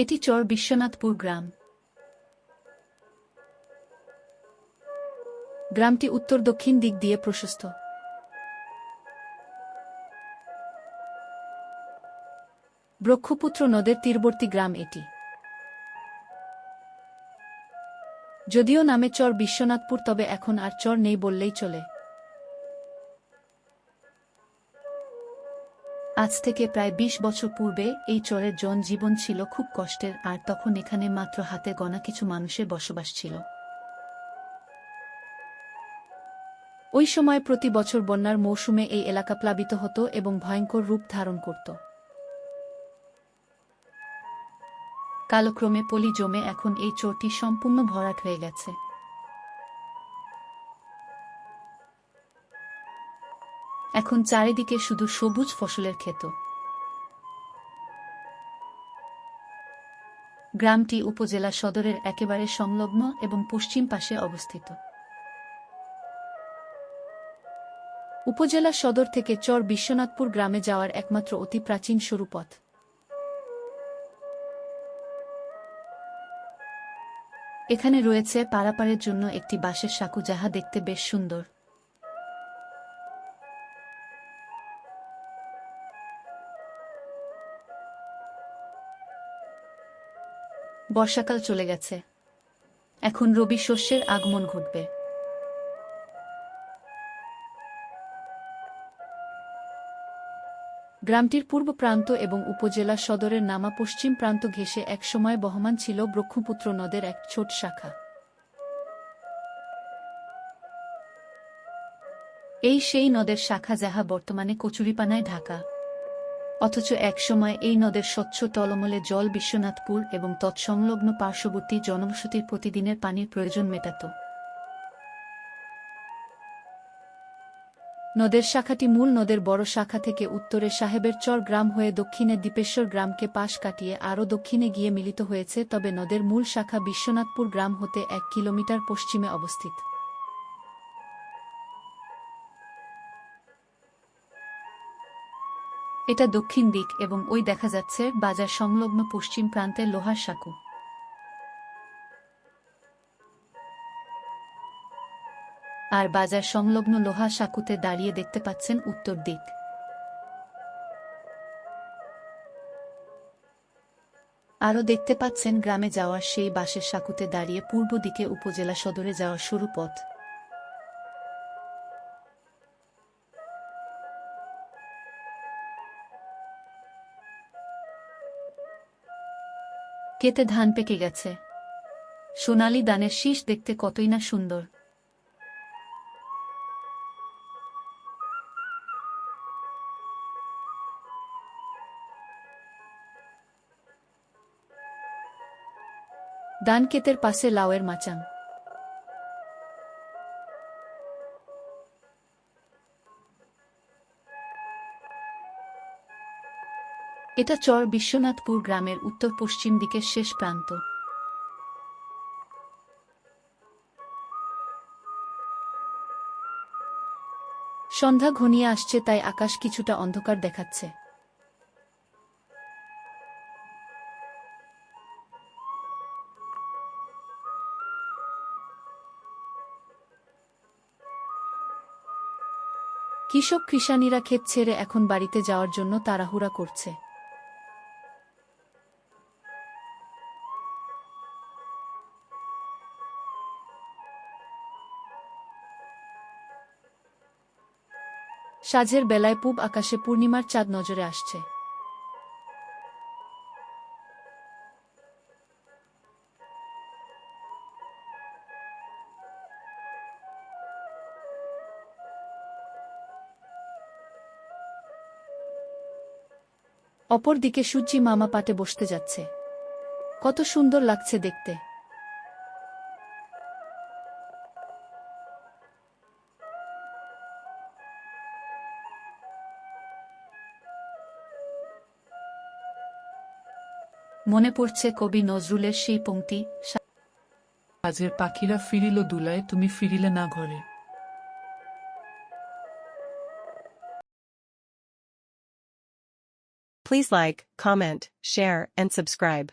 এটি চর বিশ্বনাথপুর গ্রাম। গ্রামটি উত্তর দক্ষিণ দিক দিয়ে প্রশস্ত। ব্রহ্মপুত্র নদের তীরবর্তী গ্রাম এটি। যদিও নামে চর বিশ্বনাথপুর, তবে এখন আর চর নেই বললেই চলে। আজ থেকে প্রায় ২০ বছর পূর্বে এই চরের জনজীবন ছিল খুব কষ্টের, আর তখন এখানে মাত্র হাতে গণা কিছু মানুষের বসবাস ছিল। ওই সময় প্রতি বছর বন্যার মৌসুমে এই এলাকা প্লাবিত হতো এবং ভয়ঙ্কর রূপ ধারণ করত। কালক্রমে পলি জমে এখন এই চোরটি সম্পূর্ণ ভরাট হয়ে গেছে। এখন চারিদিকে শুধু সবুজ ফসলের ক্ষেত। গ্রামটি উপজেলা সদরের একেবারে সংলগ্ন এবং পশ্চিম পাশে অবস্থিত। উপজেলা সদর থেকে চর বিশ্বনাথপুর গ্রামে যাওয়ার একমাত্র অতি প্রাচীন সরু পথ। এখানে রয়েছে পারাপারের জন্য একটি বাঁশের সাঁকু যাহা দেখতে বেশ সুন্দর। বর্ষাকাল চলে গেছে। এখন রবি শস্যের আগমন ঘটবে। গ্রামটির পূর্ব প্রান্ত এবং উপজেলা সদরের নামা পশ্চিম প্রান্ত ঘেঁষে একসময় বহমান ছিল ব্রহ্মপুত্র নদের এক ছোট শাখা। এই সেই নদের শাখা যাহা বর্তমানে কচুরিপানায় ঢাকা। অথচ একসময় এই নদের স্বচ্ছ টলমলে জল বিশ্বনাথপুর এবং তৎসংলগ্ন পার্শ্ববর্তী জনবসতির প্রতিদিনের পানির প্রয়োজন মেটাত। নদের শাখাটি মূল নদের বড় শাখা থেকে উত্তরে সাহেবের চর গ্রাম হয়ে দক্ষিণে দীপেশ্বর গ্রামকে পাশ কাটিয়ে আরও দক্ষিণে গিয়ে মিলিত হয়েছে, তবে নদের মূল শাখা বিশ্বনাথপুর গ্রাম হতে এক কিলোমিটার পশ্চিমে অবস্থিত। এটা দক্ষিণ দিক এবং ওই দেখা যাচ্ছে বাজার সংলগ্ন পশ্চিম প্রান্তের লোহার সাঁকু। আর বাজার সংলগ্ন লোহা সাঁকুতে দাঁড়িয়ে দেখতে পাচ্ছেন উত্তর দিক। আরও দেখতে পাচ্ছেন গ্রামে যাওয়ার সেই বাসের সাঁকুতে দাঁড়িয়ে পূর্ব দিকে উপজেলা সদরে যাওয়ার সরু পথ। কেতে ধান পেকে গেছে। সোনালি দানের শীষ দেখতে কতই না সুন্দর। দান কেতের পাশে লাউয়ের মাচাং। এটা চর বিশ্বনাথপুর গ্রামের উত্তর পশ্চিম দিকের শেষ প্রান্ত। সন্ধ্যা ঘনিয়ে আসছে, তাই আকাশ কিছুটা অন্ধকার দেখাচ্ছে। কৃষক কৃষানীরা ক্ষেত ছেড়ে এখন বাড়িতে যাওয়ার জন্য তাড়াহুড়া করছে। সাঝের বেলায় পূব আকাশে পূর্ণিমার চাঁদ নজরে আসছে। অপর দিকে সূর্যি মামা পাটে বসতে যাচ্ছে। কত সুন্দর লাগছে দেখতে। মনে পড়ছে কবি নজরুলের সেই পংক্তি আজের পাখিরা ফিরিল দুলায় তুমি ফিরিলে না ঘরে Please like, comment, share, and subscribe.